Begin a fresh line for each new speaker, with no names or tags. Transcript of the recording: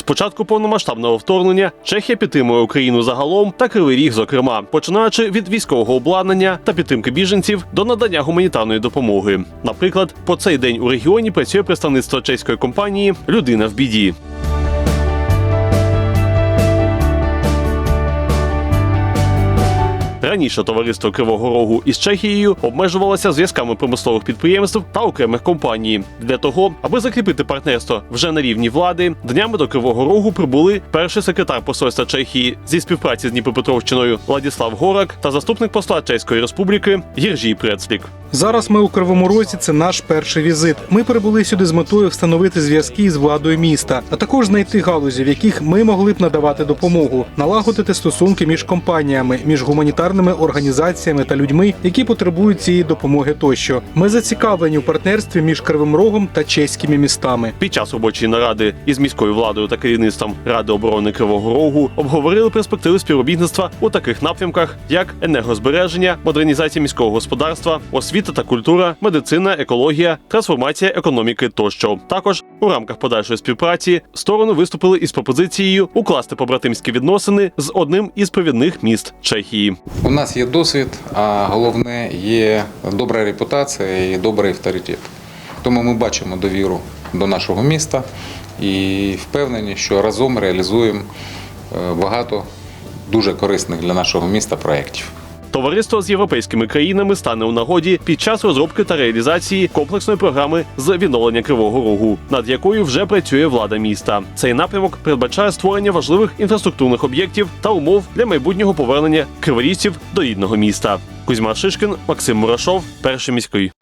З початку повномасштабного вторгнення Чехія підтримує Україну загалом та Кривий Ріг, зокрема, починаючи від військового обладнання та підтримки біженців до надання гуманітарної допомоги. Наприклад, по цей день у регіоні працює представництво чеської компанії Людина в біді. Раніше товариство Кривого Рогу із Чехією обмежувалося зв'язками промислових підприємств та окремих компаній. Для того, аби закріпити партнерство вже на рівні влади, днями до Кривого Рогу прибули перший секретар посольства Чехії зі співпраці з Дніпропетровщиною Владіслав Горак та заступник посла Чеської Республіки Єржій Прецлік.
Зараз ми у Кривому Розі. Це наш перший візит. Ми прибули сюди з метою встановити зв'язки з владою міста, а також знайти галузі, в яких ми могли б надавати допомогу, налагодити стосунки між компаніями, між гуманітарними організаціями та людьми, які потребують цієї допомоги. Тощо ми зацікавлені у партнерстві між Кривим Рогом та чеськими містами.
Під час робочої наради із міською владою та керівництвом Ради оборони Кривого Рогу обговорили перспективи співробітництва у таких напрямках, як енергозбереження, модернізація міського господарства, освіта та культура, медицина, екологія, трансформація економіки тощо. Також у рамках подальшої співпраці сторони виступили із пропозицією укласти побратимські відносини з одним із провідних міст Чехії.
У нас є досвід, а головне є добра репутація і добрий авторитет. Тому ми бачимо довіру до нашого міста і впевнені, що разом реалізуємо е, багато дуже корисних для нашого міста проєктів.
Товариство з європейськими країнами стане у нагоді під час розробки та реалізації комплексної програми з відновлення Кривого Рогу, над якою вже працює влада міста. Цей напрямок передбачає створення важливих інфраструктурних об'єктів та умов для майбутнього повернення криворіжців до рідного міста. Кузьма Шишкін, Максим Мурашов, перший міський.